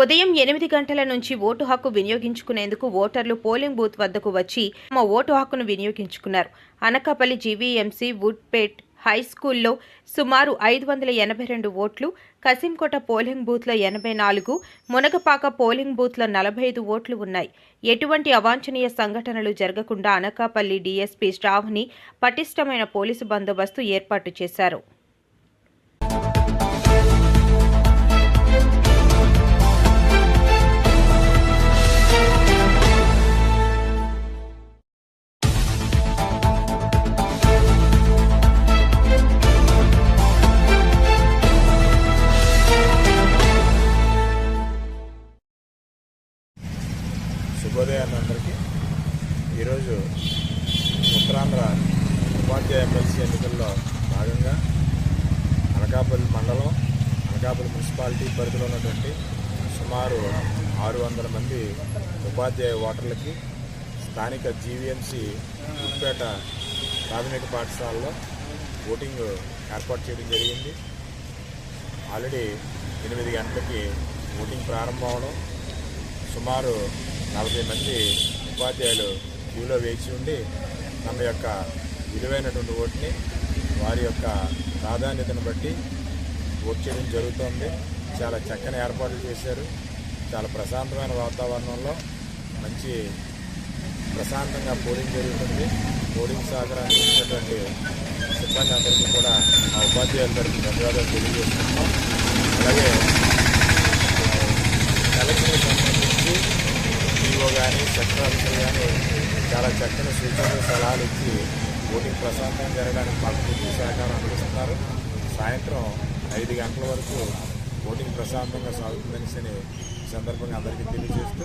ఉదయం ఎనిమిది గంటల నుంచి ఓటు హక్కు వినియోగించుకునేందుకు ఓటర్లు పోలింగ్ బూత్ వద్దకు వచ్చి తమ ఓటు హక్కును వినియోగించుకున్నారు. అనకాపల్లి జీవీఎంసీ వుడ్పేట్ హై స్కూల్లో సుమారు ఐదు వందల ఎనభై రెండు ఓట్లు కసింకోట పోలింగ్ బూత్లో ఎనభై నాలుగు మునగపాక పోలింగ్ బూత్లో నలభై ఐదు ఓట్లు ఉన్నాయి. ఎటువంటి అవాంఛనీయ సంఘటనలు జరగకుండా అనకాపల్లి డీఎస్పీ స్టాఫ్ని పటిష్టమైన పోలీసు బందోబస్తు ఏర్పాటు చేశారు. శుభోదయాన్ని అందరికీ ఈరోజు ఉత్తరాంధ్ర ఉపాధ్యాయ ఎమ్మెల్సీ ఎన్నికల్లో భాగంగా అనకాపల్లి మండలం అనకాపల్లి మున్సిపాలిటీ పరిధిలో ఉన్నటువంటి సుమారు ఆరు వందల మంది ఉపాధ్యాయ ఓటర్లకి స్థానిక జీవీఎంసీ ఉప్పేట ప్రాథమిక పాఠశాలలో ఓటింగ్ ఏర్పాటు చేయడం జరిగింది. ఆల్రెడీ ఎనిమిది గంటలకి ఓటింగ్ ప్రారంభం అవడం సుమారు నలభై మంది ఉపాధ్యాయులు క్యూలో వేచి ఉండి తమ యొక్క విలువైనటువంటి ఓటుని వారి యొక్క ప్రాధాన్యతను బట్టి ఓటు చేయడం జరుగుతోంది. చాలా చక్కని ఏర్పాట్లు చేశారు. చాలా ప్రశాంతమైన వాతావరణంలో మంచి ప్రశాంతంగా పోలింగ్ జరుగుతుంది. పోలింగ్ సహకారాన్ని ఇచ్చినటువంటి సిబ్బంది అందరికీ కూడా ఆ ఉపాధ్యాయుల తరఫు ధన్యవాదాలు తెలియజేస్తున్నాం. అలాగే ఈఓ కానీ సెక్టర్ ఆఫీసర్ కానీ చాలా చక్కని సూచనలు సలహాలు ఇచ్చి ఓటింగ్ ప్రశాంతంగా జరగడానికి మాకు పూర్తి సహకారం అందిస్తున్నారు. సాయంత్రం ఐదు గంటల వరకు ఓటింగ్ ప్రశాంతంగా సాగుతుందని సందర్భంగా అందరికీ తెలియజేస్తూ